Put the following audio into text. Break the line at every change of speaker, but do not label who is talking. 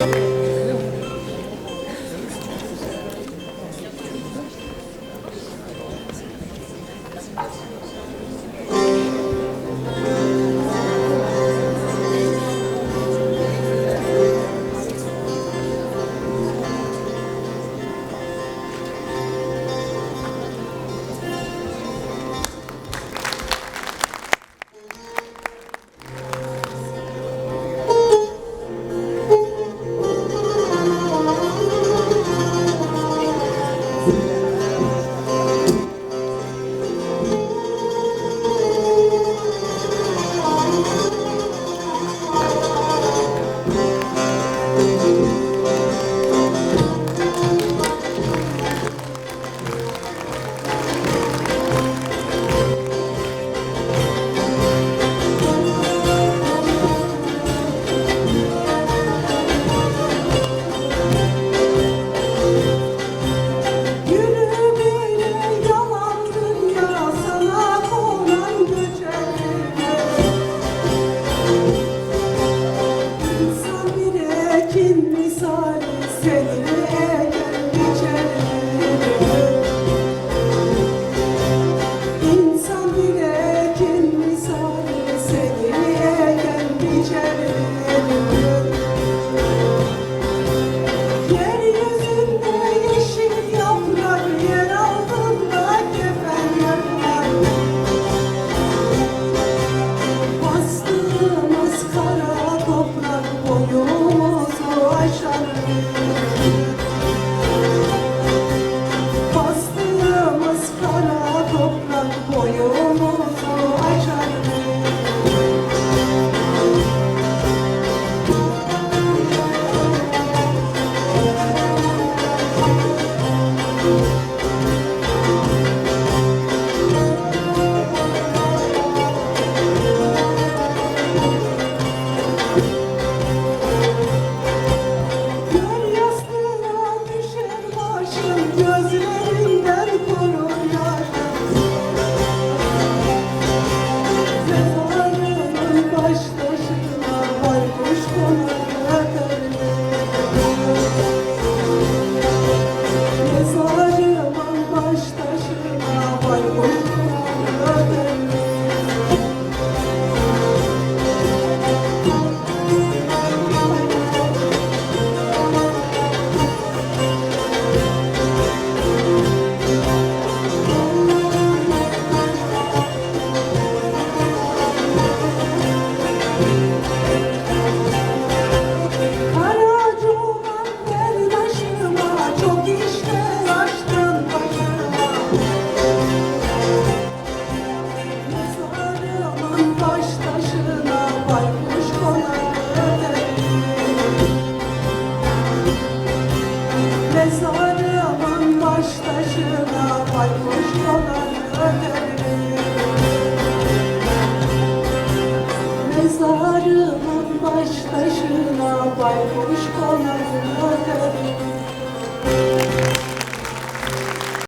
Thank you. Yeah. Thank you. Mezarımın baş taşına baykuş dolanı Mezarımın baş taşına baykuş dolanı